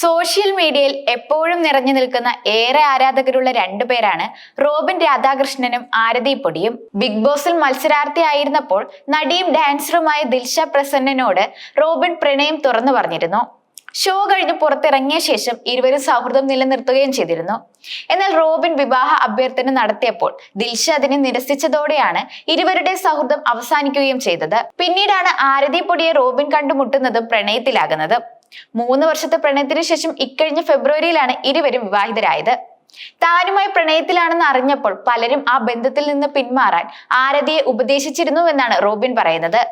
Social മീഡിയയിൽ എപ്പോഴും നിറഞ്ഞു നിൽക്കുന്ന ഏറെ ആരാധകരുള്ള രണ്ടു പേരാണ് റോബിൻ രാധാകൃഷ്ണനും ആരതി പൊടിയും. ബിഗ് ബോസിൽ മത്സരാർത്ഥിയായിരുന്നപ്പോൾ നടിയും ഡാൻസറുമായ ദിൽഷ പ്രസന്നനോട് റോബിൻ പ്രണയം തുറന്നു പറഞ്ഞിരുന്നു. ഷോ കഴിഞ്ഞ് പുറത്തിറങ്ങിയ ശേഷം ഇരുവരും സൗഹൃദം നിലനിർത്തുകയും ചെയ്തിരുന്നു. എന്നാൽ റോബിൻ വിവാഹ അഭ്യർത്ഥന നടത്തിയപ്പോൾ ദിൽഷ അതിനെ നിരസിച്ചതോടെയാണ് ഇരുവരുടെ സൗഹൃദം അവസാനിക്കുകയും ചെയ്തത്. പിന്നീടാണ് ആരതി പൊടിയെ റോബിൻ കണ്ടുമുട്ടുന്നതും പ്രണയത്തിലാകുന്നത്. മൂന്ന് വർഷത്തെ പ്രണയത്തിന് ശേഷം ഇക്കഴിഞ്ഞ ഫെബ്രുവരിയിലാണ് ഇരുവരും വിവാഹിതരായത്. താനുമായി പ്രണയത്തിലാണെന്ന് അറിഞ്ഞപ്പോൾ പലരും ആ ബന്ധത്തിൽ നിന്ന് പിന്മാറാൻ ആരതിയെ ഉപദേശിച്ചിരുന്നുവെന്നാണ് റോബിൻ പറയുന്നത്.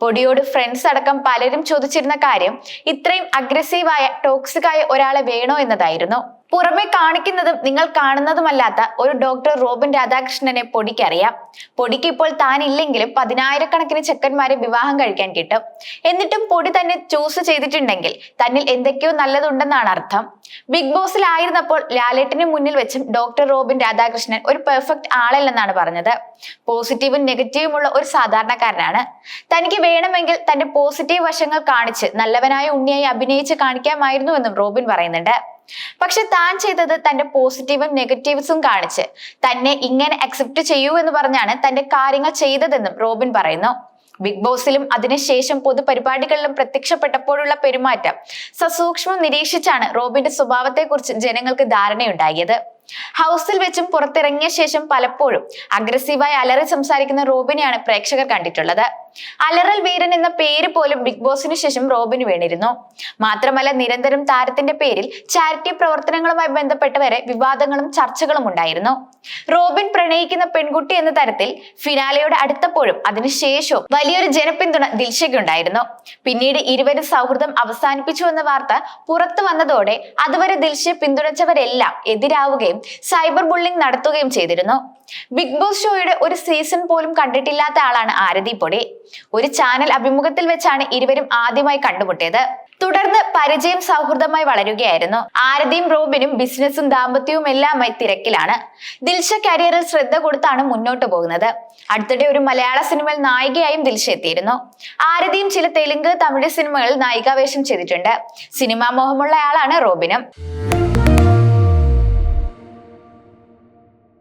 പൊടിയോട് ഫ്രണ്ട്സ് അടക്കം പലരും ചോദിച്ചിരുന്ന കാര്യം ഇത്രയും അഗ്രസീവായ ടോക്സിക് ആയ ഒരാളെ വേണോ എന്നതായിരുന്നു. പുറമെ കാണിക്കുന്നതും നിങ്ങൾ കാണുന്നതുമല്ലാത്ത ഒരു ഡോക്ടർ റോബിൻ രാധാകൃഷ്ണനെ പൊടിക്കറിയാം. പൊടിക്ക് ഇപ്പോൾ താൻ ഇല്ലെങ്കിലും പതിനായിരക്കണക്കിന് ചെക്കന്മാരെ വിവാഹം കഴിക്കാൻ കിട്ടും. എന്നിട്ടും പൊടി തന്നെ ചൂസ് ചെയ്തിട്ടുണ്ടെങ്കിൽ തന്നിൽ എന്തൊക്കെയോ നല്ലതുണ്ടെന്നാണ് അർത്ഥം. ബിഗ് ബോസിലായിരുന്നപ്പോൾ ലാലേട്ടിന് മുന്നിൽ വെച്ചും ഡോക്ടർ റോബിൻ രാധാകൃഷ്ണൻ ഒരു പെർഫെക്റ്റ് ആളല്ലെന്നാണ് പറഞ്ഞത്. പോസിറ്റീവും നെഗറ്റീവുമുള്ള ഒരു സാധാരണക്കാരനാണ്. തനിക്ക് വേണമെങ്കിൽ തന്റെ പോസിറ്റീവ് വശങ്ങൾ കാണിച്ച് നല്ലവനായ ഉണ്ണിയായി അഭിനയിച്ച് കാണിക്കാമായിരുന്നു എന്നും റോബിൻ പറയുന്നുണ്ട്. പക്ഷെ താൻ ചെയ്തത് തന്റെ പോസിറ്റീവും നെഗറ്റീവ്സും കാണിച്ച്. തന്നെ ഇങ്ങനെ അക്സെപ്റ്റ് ചെയ്യൂ എന്ന് പറഞ്ഞാണ് തന്റെ കാര്യങ്ങൾ ചെയ്തതെന്നും റോബിൻ പറയുന്നു. ബിഗ് ബോസിലും അതിനുശേഷം പൊതുപരിപാടികളിലും പ്രത്യക്ഷപ്പെട്ടപ്പോഴുള്ള പെരുമാറ്റം സസൂക്ഷ്മം നിരീക്ഷിച്ചാണ് റോബിന്റെ സ്വഭാവത്തെക്കുറിച്ച് ജനങ്ങൾക്ക് ധാരണയുണ്ടായത്. ഹൗസിൽ വെച്ചും പുറത്തിറങ്ങിയ ശേഷം പലപ്പോഴും അഗ്രസീവായി അലറി സംസാരിക്കുന്ന റോബിനെയാണ് പ്രേക്ഷകർ കണ്ടിട്ടുള്ളത്. അലറൽ വീരൻ എന്ന പേര് പോലും ബിഗ് ബോസിന് ശേഷം റോബിന് വീണിരുന്നു. മാത്രമല്ല നിരന്തരം താരത്തിന്റെ പേരിൽ ചാരിറ്റി പ്രവർത്തനങ്ങളുമായി ബന്ധപ്പെട്ട് വരെ വിവാദങ്ങളും ചർച്ചകളും ഉണ്ടായിരുന്നു. റോബിൻ പ്രണയിക്കുന്ന പെൺകുട്ടി എന്ന തരത്തിൽ ഫിനാലയോട് അടുത്തപ്പോഴും അതിനുശേഷവും വലിയൊരു ജനപിന്തുണ ദിൽഷയ്ക്കുണ്ടായിരുന്നു പിന്നീട് ഇരുവരും സൗഹൃദം അവസാനിപ്പിച്ചു എന്ന വാർത്ത പുറത്തു വന്നതോടെ അതുവരെ ദിൽഷയെ പിന്തുണച്ചവരെല്ലാം എതിരാവുകയും സൈബർ ബുള്ളിംഗ് നടത്തുകയും ചെയ്തിരുന്നു. ബിഗ് ബോസ് ഷോയുടെ ഒരു സീസൺ പോലും കണ്ടിട്ടില്ലാത്ത ആളാണ് ആരതി പൊടി. ഒരു ചാനൽ അഭിമുഖത്തിൽ വെച്ചാണ് ഇരുവരും ആദ്യമായി കണ്ടുമുട്ടിയത്. തുടർന്ന് പരിചയം സൗഹൃദമായി വളരുകയായിരുന്നു. ആരതിയും റോബിനും ബിസിനസ്സും ദാമ്പത്യവും എല്ലാമായി തിരക്കിലാണ്. ദിൽഷ കരിയറിൽ ശ്രദ്ധ കൊടുത്താണ് മുന്നോട്ട് പോകുന്നത്. അടുത്തിടെ ഒരു മലയാള സിനിമയിൽ നായികയായും ദിൽഷ എത്തിയിരുന്നു. ആരതിയും ചില തെലുങ്ക് തമിഴ് സിനിമകളിൽ നായികാവേഷം ചെയ്തിട്ടുണ്ട്. സിനിമാ മോഹമുള്ള ആളാണ് റോബിനും.